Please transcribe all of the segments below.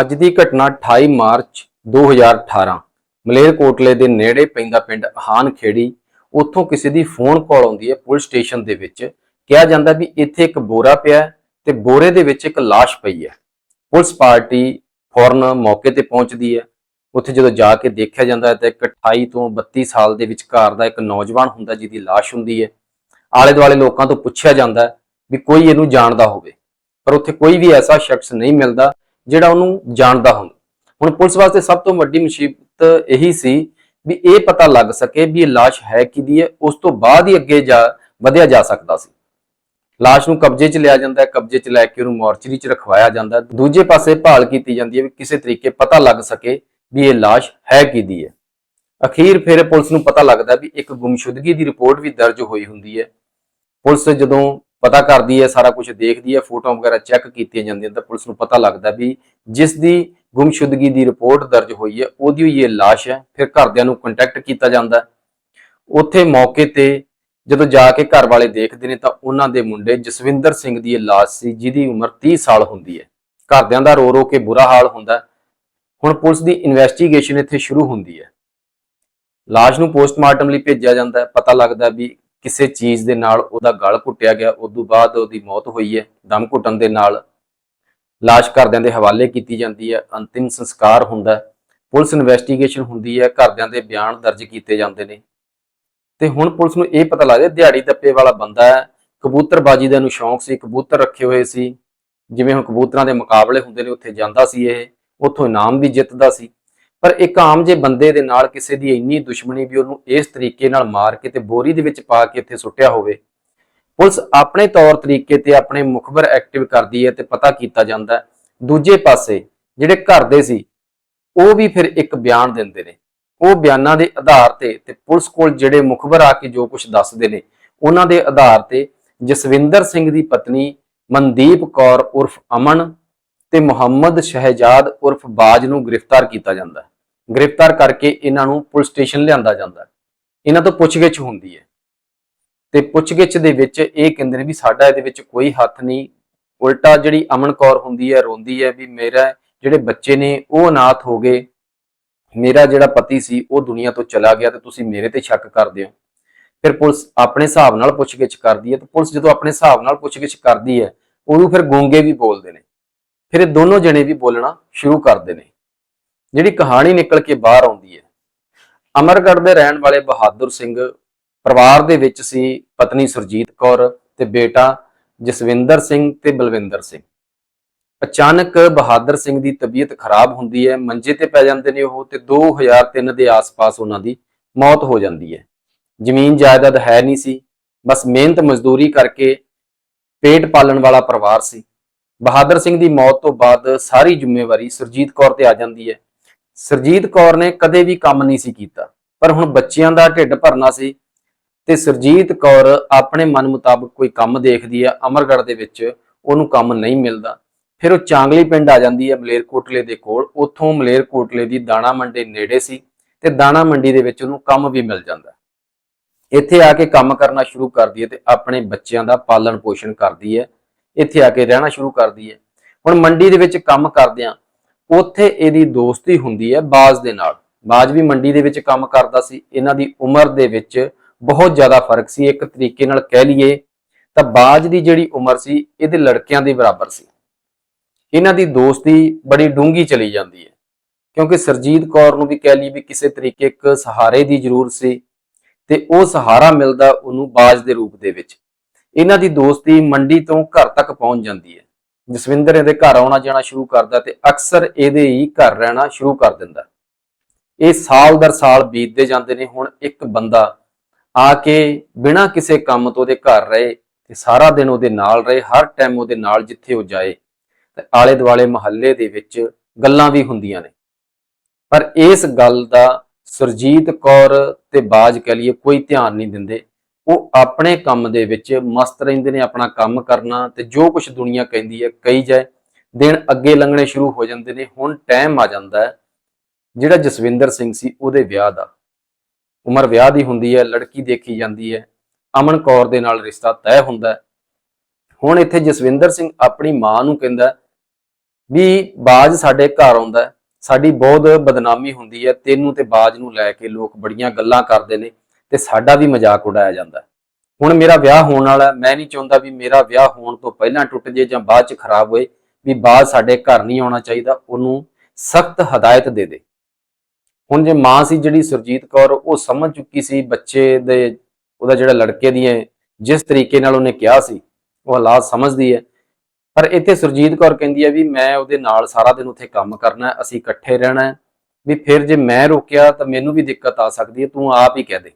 ਅੱਜ ਦੀ ਘਟਨਾ 28 ਮਾਰਚ 2018 ਮਲੇਰਕੋਟਲੇ ਦੇ ਨੇੜੇ ਪੈਂਦਾ ਪਿੰਡ ਹਾਨ ਖੇੜੀ ਉੱਥੋਂ ਕਿਸੇ ਦੀ ਫੋਨ ਕਾਲ ਆਉਂਦੀ ਹੈ ਪੁਲਿਸ ਸਟੇਸ਼ਨ ਦੇ ਵਿੱਚ। ਕਿਹਾ ਜਾਂਦਾ ਵੀ ਇੱਥੇ ਇੱਕ ਬੋਰਾ ਪਿਆ ਹੈ ਤੇ ਬੋਰੇ ਦੇ ਵਿੱਚ ਇੱਕ ਲਾਸ਼ ਪਈ ਹੈ। ਪੁਲਿਸ ਪਾਰਟੀ ਫੌਰਨ ਮੌਕੇ ਤੇ ਪਹੁੰਚਦੀ ਹੈ। ਉੱਥੇ ਜਦੋਂ ਜਾ ਕੇ ਦੇਖਿਆ ਜਾਂਦਾ ਹੈ ਤਾਂ ਇੱਕ 28 ਤੋਂ 32 ਸਾਲ ਦੇ ਵਿਚਕਾਰ ਦਾ ਇੱਕ ਨੌਜਵਾਨ ਹੁੰਦਾ ਜਿਹਦੀ ਲਾਸ਼ ਹੁੰਦੀ ਹੈ। ਆਲੇ ਦੁਆਲੇ ਲੋਕਾਂ ਤੋਂ ਪੁੱਛਿਆ ਜਾਂਦਾ ਵੀ ਕੋਈ ਇਹਨੂੰ ਜਾਣਦਾ ਹੋਵੇ। ਪਰ ਉੱਥੇ ਕੋਈ ਵੀ ਐਸਾ ਸ਼ਖਸ ਨਹੀਂ ਮਿਲਦਾ ਜਿਹੜਾ ਉਹਨੂੰ ਜਾਣਦਾ ਹੁੰਦਾ। ਹੁਣ ਪੁਲਿਸ ਵਾਸਤੇ ਸਭ ਤੋਂ ਵੱਡੀ ਮੁਸੀਬਤ ਇਹੀ ਸੀ ਵੀ ਇਹ ਪਤਾ ਲੱਗ ਸਕੇ ਵੀ ਇਹ ਲਾਸ਼ ਹੈ ਕਿਹਦੀ ਹੈ, ਉਸ ਤੋਂ ਬਾਅਦ ਹੀ ਅੱਗੇ ਜਾ, ਵਧਿਆ ਜਾ ਸਕਦਾ ਸੀ। ਲਾਸ਼ ਨੂੰ ਕਬਜ਼ੇ 'ਚ ਲਿਆ ਜਾਂਦਾ ਹੈ, ਕਬਜ਼ੇ 'ਚ ਲੈ ਕੇ ਉਹਨੂੰ ਮੋਰਚਰੀ 'ਚ ਰਖਵਾਇਆ ਜਾਂਦਾ ਦੂਜੇ ਪਾਸੇ ਭਾਲ ਕੀਤੀ ਜਾਂਦੀ ਹੈ ਵੀ ਕਿਸੇ ਤਰੀਕੇ ਪਤਾ ਲੱਗ ਸਕੇ ਵੀ ਇਹ ਲਾਸ਼ ਹੈ ਕਿਹਦੀ ਹੈ। ਅਖੀਰ ਫਿਰ ਪੁਲਿਸ ਨੂੰ ਪਤਾ ਲੱਗਦਾ ਵੀ ਇੱਕ ਗੁੰਮਸ਼ੁਦਗੀ ਦੀ ਰਿਪੋਰਟ ਵੀ ਦਰਜ ਹੋਈ ਹੁੰਦੀ ਹੈ। ਪੁਲਿਸ ਜਦੋਂ ਪਤਾ ਕਰਦੀ ਹੈ, ਸਾਰਾ ਕੁਝ ਦੇਖਦੀ ਹੈ, ਫੋਟੋਆਂ ਵਗੈਰਾ ਚੈੱਕ ਕੀਤੀਆਂ ਜਾਂਦੀਆਂ ਤਾਂ ਪੁਲਿਸ ਨੂੰ ਪਤਾ ਲੱਗਦਾ ਵੀ ਜਿਸ ਦੀ ਗੁੰਮਸ਼ੁਦਗੀ ਦੀ ਰਿਪੋਰਟ ਦਰਜ ਹੋਈ ਹੈ, ਉਹਦੀ ਹੀ ਇਹ ਲਾਸ਼ ਹੈ, ਫਿਰ ਘਰਦਿਆਂ ਨੂੰ ਕੰਟੈਕਟ ਕੀਤਾ ਜਾਂਦਾ ਉੱਥੇ ਮੌਕੇ ਤੇ ਜਦੋਂ ਜਾ ਕੇ ਘਰ ਵਾਲੇ ਦੇਖਦੇ ਨੇ ਤਾਂ ਉਹਨਾਂ ਦੇ ਮੁੰਡੇ ਜਸਵਿੰਦਰ ਸਿੰਘ ਦੀ ਇਹ ਲਾਸ਼ ਸੀ, ਜਿਹਦੀ ਉਮਰ 30 ਸਾਲ ਹੁੰਦੀ ਹੈ। ਘਰਦਿਆਂ ਦਾ ਰੋ ਰੋ ਕੇ ਬੁਰਾ ਹਾਲ ਹੁੰਦਾ ਹੁਣ ਪੁਲਿਸ ਦੀ ਇਨਵੈਸਟੀਗੇਸ਼ਨ ਇੱਥੇ ਸ਼ੁਰੂ ਹੁੰਦੀ ਹੈ। ਲਾਸ਼ ਨੂੰ ਪੋਸਟਮਾਰਟਮ ਲਈ ਭੇਜਿਆ ਜਾਂਦਾ ਹੈ। ਪਤਾ ਲੱਗਦਾ ਵੀ ਕਿਸੇ ਚੀਜ਼ ਦੇ ਨਾਲ ਉਹਦਾ ਗਲ ਘੁੱਟਿਆ ਗਿਆ, ਉਸ ਤੋਂ ਬਾਅਦ ਉਹਦੀ ਮੌਤ ਹੋਈ ਹੈ, ਦਮ ਘੁੱਟਣ ਦੇ ਨਾਲ ਲਾਸ਼ ਘਰਦਿਆਂ ਦੇ ਹਵਾਲੇ ਕੀਤੀ ਜਾਂਦੀ ਹੈ, ਅੰਤਿਮ ਸੰਸਕਾਰ ਹੁੰਦਾ ਹੈ, ਪੁਲਿਸ ਇਨਵੈਸਟੀਗੇਸ਼ਨ ਹੁੰਦੀ ਹੈ, ਘਰਦਿਆਂ ਦੇ ਬਿਆਨ ਦਰਜ ਕੀਤੇ ਜਾਂਦੇ ਨੇ। ਤੇ ਹੁਣ ਪੁਲਿਸ ਨੂੰ ਇਹ ਪਤਾ ਲੱਗਦਾ, ਦਿਹਾੜੀ ਦੱਪੇ ਵਾਲਾ ਬੰਦਾ ਹੈ, ਕਬੂਤਰਬਾਜੀ ਦਾ ਨੂੰ ਸ਼ੌਂਕ ਸੀ, ਕਬੂਤਰ ਰੱਖੇ ਹੋਏ ਸੀ, ਜਿਵੇਂ ਹੁਣ ਕਬੂਤਰਾਂ ਦੇ ਮੁਕਾਬਲੇ ਹੁੰਦੇ ਨੇ, ਉੱਥੇ ਜਾਂਦਾ ਸੀ ਇਹ, ਉੱਥੋਂ ਇਨਾਮ ਵੀ ਜਿੱਤਦਾ ਸੀ। ਪਰ ਇੱਕ ਆਮ ਜੇ ਬੰਦੇ ਦੇ ਨਾਲ ਕਿਸੇ ਦੀ ਇੰਨੀ ਦੁਸ਼ਮਣੀ ਵੀ ਉਹਨੂੰ ਇਸ ਤਰੀਕੇ ਨਾਲ ਮਾਰ ਕੇ ਤੇ ਬੋਰੀ ਦੇ ਵਿੱਚ ਪਾ ਕੇ ਇੱਥੇ ਸੁੱਟਿਆ ਹੋਵੇ, ਪੁਲਿਸ ਆਪਣੇ ਤੌਰ ਤਰੀਕੇ ਤੇ ਆਪਣੇ ਮੁਖਬਰ ਐਕਟਿਵ ਕਰਦੀ ਹੈ ਤੇ ਪਤਾ ਕੀਤਾ ਜਾਂਦਾ ਦੂਜੇ ਪਾਸੇ ਜਿਹੜੇ ਘਰ ਦੇ ਸੀ, ਉਹ ਵੀ ਫਿਰ ਇੱਕ ਬਿਆਨ ਦਿੰਦੇ ਨੇ। ਉਹ ਬਿਆਨਾਂ ਦੇ ਆਧਾਰ ਤੇ ਤੇ ਪੁਲਿਸ ਕੋਲ ਜਿਹੜੇ ਮੁਖਬਰ ਆ ਕੇ ਜੋ ਕੁਝ ਦੱਸਦੇ ਨੇ, ਉਹਨਾਂ ਦੇ ਆਧਾਰ ਤੇ ਜਸਵਿੰਦਰ ਸਿੰਘ ਦੀ ਪਤਨੀ ਮਨਦੀਪ ਕੌਰ ਉਰਫ ਅਮਨ ਤੇ ਮੁਹੰਮਦ ਸ਼ਹਿਜਾਦ ਉਰਫ ਬਾਜ ਨੂੰ ਗ੍ਰਿਫਤਾਰ ਕੀਤਾ ਜਾਂਦਾ ਹੈ। ਗ੍ਰਿਫਤਾਰ ਕਰਕੇ ਇਹਨਾਂ ਨੂੰ ਪੁਲਿਸ ਸਟੇਸ਼ਨ ਲਿਆਂਦਾ ਜਾਂਦਾ ਇਹਨਾਂ ਤੋਂ ਪੁੱਛਗਿੱਛ ਹੁੰਦੀ ਹੈ। ਤੇ ਪੁੱਛਗਿੱਛ ਦੇ ਵਿੱਚ ਇਹ ਕਹਿੰਦੇ ਨੇ ਵੀ ਸਾਡਾ ਇਹਦੇ ਵਿੱਚ ਕੋਈ ਹੱਥ ਨਹੀਂ। ਉਲਟਾ ਜਿਹੜੀ ਅਮਨ ਕੌਰ ਹੁੰਦੀ ਹੈ, ਰੋਂਦੀ ਹੈ ਵੀ ਮੇਰਾ ਜਿਹੜੇ ਬੱਚੇ ਨੇ ਉਹ ਅਨਾਥ ਹੋ ਗਏ। ਮੇਰਾ ਜਿਹੜਾ ਪਤੀ ਸੀ, ਉਹ ਦੁਨੀਆ ਤੋਂ ਚਲਾ ਗਿਆ ਤੇ ਤੁਸੀਂ ਮੇਰੇ ਤੇ ਸ਼ੱਕ ਕਰਦੇ ਹੋ। ਫਿਰ ਪੁਲਿਸ ਆਪਣੇ ਹਿਸਾਬ ਨਾਲ ਪੁੱਛਗਿੱਛ ਕਰਦੀ ਹੈ ਤੇ ਪੁਲਿਸ ਜਦੋਂ ਆਪਣੇ ਹਿਸਾਬ ਨਾਲ ਪੁੱਛਗਿੱਛ ਕਰਦੀ ਹੈ ਉਦੋਂ ਫਿਰ ਗੂੰਗੇ ਵੀ ਬੋਲਦੇ ਨੇ। ਫਿਰ ਇਹ ਦੋਨੋਂ ਜਣੇ ਵੀ ਬੋਲਣਾ ਸ਼ੁਰੂ ਕਰਦੇ ਨੇ। ਜਿਹੜੀ ਕਹਾਣੀ ਨਿਕਲ ਕੇ ਬਾਹਰ ਆਉਂਦੀ ਹੈ। ਅਮਰਗੜ੍ਹ ਦੇ ਰਹਿਣ ਵਾਲੇ ਬਹਾਦਰ ਸਿੰਘ ਪਰਿਵਾਰ ਦੇ ਵਿੱਚ ਸੀ ਪਤਨੀ ਸੁਰਜੀਤ ਕੌਰ ਤੇ ਬੇਟਾ ਜਸਵਿੰਦਰ ਸਿੰਘ ਤੇ ਬਲਵਿੰਦਰ ਸਿੰਘ। ਅਚਾਨਕ ਬਹਾਦਰ ਸਿੰਘ ਦੀ ਤਬੀਅਤ ਖਰਾਬ ਹੁੰਦੀ ਹੈ, ਮੰਜੇ ਤੇ ਪੈ ਜਾਂਦੇ ਨੇ ਉਹ ਤੇ 2003 ਦੇ ਆਸ-ਪਾਸ ਉਹਨਾਂ ਦੀ ਮੌਤ ਹੋ ਜਾਂਦੀ ਹੈ। ਜ਼ਮੀਨ ਜਾਇਦਾਦ ਹੈ ਨਹੀਂ ਸੀ, ਬਸ ਮਿਹਨਤ ਮਜ਼ਦੂਰੀ ਕਰਕੇ ਪੇਟ ਪਾਲਣ ਵਾਲਾ ਪਰਿਵਾਰ ਸੀ। ਬਹਾਦਰ ਸਿੰਘ ਦੀ ਮੌਤ ਤੋਂ ਬਾਅਦ ਸਾਰੀ ਜ਼ਿੰਮੇਵਾਰੀ ਸੁਰਜੀਤ ਕੌਰ ਤੇ ਆ ਜਾਂਦੀ ਹੈ। ਸੁਰਜੀਤ ਕੌਰ ਨੇ ਕਦੇ ਵੀ ਕੰਮ ਨਹੀਂ ਸੀ ਕੀਤਾ, ਪਰ ਹੁਣ ਬੱਚਿਆਂ ਦਾ ਢਿੱਡ ਭਰਨਾ ਸੀ ਤੇ ਸੁਰਜੀਤ ਕੌਰ ਆਪਣੇ ਮਨ ਮੁਤਾਬਕ ਕੋਈ ਕੰਮ ਦੇਖਦੀ ਹੈ ਅਮਰਗੜ੍ਹ ਦੇ ਵਿੱਚ ਉਹਨੂੰ ਕੰਮ ਨਹੀਂ ਮਿਲਦਾ। ਫਿਰ ਉਹ ਚਾਂਗਲੀ ਪਿੰਡ ਆ ਜਾਂਦੀ ਹੈ ਮਲੇਰਕੋਟਲੇ ਦੇ ਕੋਲ, ਉੱਥੋਂ ਮਲੇਰਕੋਟਲੇ ਦੀ ਦਾਣਾ ਮੰਡੀ ਨੇੜੇ ਸੀ ਤੇ ਦਾਣਾ ਮੰਡੀ ਦੇ ਵਿੱਚ ਉਹਨੂੰ ਕੰਮ ਵੀ ਮਿਲ ਜਾਂਦਾ। ਇੱਥੇ ਆ ਕੇ ਕੰਮ ਕਰਨਾ ਸ਼ੁਰੂ ਕਰਦੀ ਹੈ ਤੇ ਆਪਣੇ ਬੱਚਿਆਂ ਦਾ ਪਾਲਣ ਪੋਸ਼ਣ ਕਰਦੀ ਹੈ ਇੱਥੇ ਆ ਕੇ ਰਹਿਣਾ ਸ਼ੁਰੂ ਕਰਦੀ ਹੈ ਹੁਣ ਮੰਡੀ ਦੇ ਵਿੱਚ ਕੰਮ ਕਰਦਿਆਂ ਉੱਥੇ ਇਹਦੀ ਦੋਸਤੀ ਹੁੰਦੀ ਹੈ ਬਾਜ਼ ਦੇ ਨਾਲ। ਬਾਜ਼ ਵੀ ਮੰਡੀ ਦੇ ਵਿੱਚ ਕੰਮ ਕਰਦਾ ਸੀ। ਇਹਨਾਂ ਦੀ ਉਮਰ ਦੇ ਵਿੱਚ ਬਹੁਤ ਜ਼ਿਆਦਾ ਫ਼ਰਕ ਸੀ। ਇੱਕ ਤਰੀਕੇ ਨਾਲ ਕਹਿ ਲਈਏ ਤਾਂ ਬਾਜ਼ ਦੀ ਜਿਹੜੀ ਉਮਰ ਸੀ, ਇਹਦੇ ਲੜਕਿਆਂ ਦੇ ਬਰਾਬਰ ਸੀ। ਇਹਨਾਂ ਦੀ ਦੋਸਤੀ ਬੜੀ ਡੂੰਗੀ ਚਲੀ ਜਾਂਦੀ ਹੈ। ਕਿਉਂਕਿ ਸਰਜੀਤ ਕੌਰ ਨੂੰ ਵੀ ਕਹਿ ਲਈ ਵੀ ਕਿਸੇ ਤਰੀਕੇ ਇੱਕ ਸਹਾਰੇ ਦੀ ਜ਼ਰੂਰਤ ਸੀ ਤੇ ਉਹ ਸਹਾਰਾ ਮਿਲਦਾ ਉਹਨੂੰ ਬਾਜ਼ ਦੇ ਰੂਪ ਦੇ ਵਿੱਚ। ਇਹਨਾਂ ਦੀ ਦੋਸਤੀ ਮੰਡੀ ਤੋਂ ਘਰ ਤੱਕ ਪਹੁੰਚ ਜਾਂਦੀ ਹੈ। ਜਸਵਿੰਦਰ ਇਹਦੇ ਘਰ ਆਉਣਾ ਜਾਣਾ ਸ਼ੁਰੂ ਕਰਦਾ ਤੇ ਅਕਸਰ ਇਹਦੇ ਹੀ ਘਰ ਰਹਿਣਾ ਸ਼ੁਰੂ ਕਰ ਦਿੰਦਾ। ਇਹ ਸਾਲ ਦਰ ਸਾਲ ਬੀਤਦੇ ਜਾਂਦੇ ਨੇ, ਹੁਣ ਇੱਕ ਬੰਦਾ ਆ ਕੇ ਬਿਨਾਂ ਕਿਸੇ ਕੰਮ ਤੋਂ ਉਹਦੇ ਘਰ ਰਹੇ ਤੇ ਸਾਰਾ ਦਿਨ ਉਹਦੇ ਨਾਲ ਰਹੇ, ਹਰ ਟਾਈਮ ਉਹਦੇ ਨਾਲ ਜਿੱਥੇ ਉਹ ਜਾਏ, ਤੇ ਆਲੇ ਦੁਆਲੇ ਮਹੱਲੇ ਦੇ ਵਿੱਚ ਗੱਲਾਂ ਵੀ ਹੁੰਦੀਆਂ ਨੇ। ਪਰ ਇਸ ਗੱਲ ਦਾ ਸੁਰਜੀਤ ਕੌਰ ਤੇ ਬਾਜ ਕਹ ਲਈਏ ਕੋਈ ਧਿਆਨ ਨਹੀਂ ਦਿੰਦੇ। ਉਹ ਆਪਣੇ ਕੰਮ ਦੇ ਵਿੱਚ ਮਸਤ ਰਹਿੰਦੇ ਨੇ, ਆਪਣਾ ਕੰਮ ਕਰਨਾ ਤੇ ਜੋ ਕੁਝ ਦੁਨੀਆ ਕਹਿੰਦੀ ਹੈ, ਕਹੀ ਜਾਏ। ਦਿਨ ਅੱਗੇ ਲੰਘਣੇ ਸ਼ੁਰੂ ਹੋ ਜਾਂਦੇ ਨੇ, ਹੁਣ ਟਾਈਮ ਆ ਜਾਂਦਾ ਹੈ। ਜਿਹੜਾ ਜਸਵਿੰਦਰ ਸਿੰਘ ਸੀ, ਉਹਦੇ ਵਿਆਹ ਦਾ। ਉਮਰ ਵਿਆਹ ਦੀ ਹੁੰਦੀ ਹੈ, ਲੜਕੀ ਦੇਖੀ ਜਾਂਦੀ ਹੈ। ਅਮਨ ਕੌਰ ਦੇ ਨਾਲ ਰਿਸ਼ਤਾ ਤੈਅ ਹੁੰਦਾ ਹੁਣ ਇੱਥੇ ਜਸਵਿੰਦਰ ਸਿੰਘ ਆਪਣੀ ਮਾਂ ਨੂੰ ਕਹਿੰਦਾ ਵੀ ਬਾਜ ਸਾਡੇ ਘਰ ਆਉਂਦਾ ਸਾਡੀ ਬਹੁਤ ਬਦਨਾਮੀ ਹੁੰਦੀ ਹੈ। ਤੈਨੂੰ ਤੇ ਬਾਜ ਨੂੰ ਲੈ ਕੇ ਲੋਕ ਬੜੀਆਂ ਗੱਲਾਂ ਕਰਦੇ ਨੇ। ਤੇ ਸਾਡਾ ਵੀ ਮਜ਼ਾਕ ਉਡਾਇਆ ਜਾਂਦਾ ਹੁਣ ਮੇਰਾ ਵਿਆਹ ਹੋਣ ਵਾਲਾ ਮੈਂ ਨਹੀਂ ਚਾਹੁੰਦਾ ਵੀ ਮੇਰਾ ਵਿਆਹ ਹੋਣ ਤੋਂ ਪਹਿਲਾਂ ਟੁੱਟ ਜੇ ਜਾਂ ਬਾਅਦ ਚ ਖਰਾਬ ਹੋਏ, ਵੀ ਬਾਅਦ ਸਾਡੇ ਘਰ ਨਹੀਂ ਆਉਣਾ ਚਾਹੀਦਾ, ਉਹਨੂੰ ਸਖਤ ਹਦਾਇਤ ਦੇ ਦੇ। ਹੁਣ ਜੇ ਮਾਂ ਸੀ ਜਿਹੜੀ ਸੁਰਜੀਤ ਕੌਰ, ਉਹ ਸਮਝ ਚੁੱਕੀ ਸੀ ਬੱਚੇ ਦੇ, ਉਹਦਾ ਜਿਹੜਾ ਲੜਕੇ ਦੀ ਹੈ, ਜਿਸ ਤਰੀਕੇ ਨਾਲ ਉਹਨੇ ਕਿਹਾ ਸੀ, ਉਹ ਹਾਲਾਤ ਸਮਝਦੀ ਹੈ। ਪਰ ਇੱਥੇ ਸੁਰਜੀਤ ਕੌਰ ਕਹਿੰਦੀ ਹੈ ਵੀ ਮੈਂ ਉਹਦੇ ਨਾਲ ਸਾਰਾ ਦਿਨ ਉੱਥੇ ਕੰਮ ਕਰਨਾ ਅਸੀਂ ਇਕੱਠੇ ਰਹਿਣਾ ਵੀ ਫਿਰ ਜੇ ਮੈਂ ਰੋਕਿਆ ਤਾਂ ਮੈਨੂੰ ਵੀ ਦਿੱਕਤ ਆ ਸਕਦੀ ਹੈ, ਤੂੰ ਆਪ ਹੀ ਕਹਿ ਦੇ।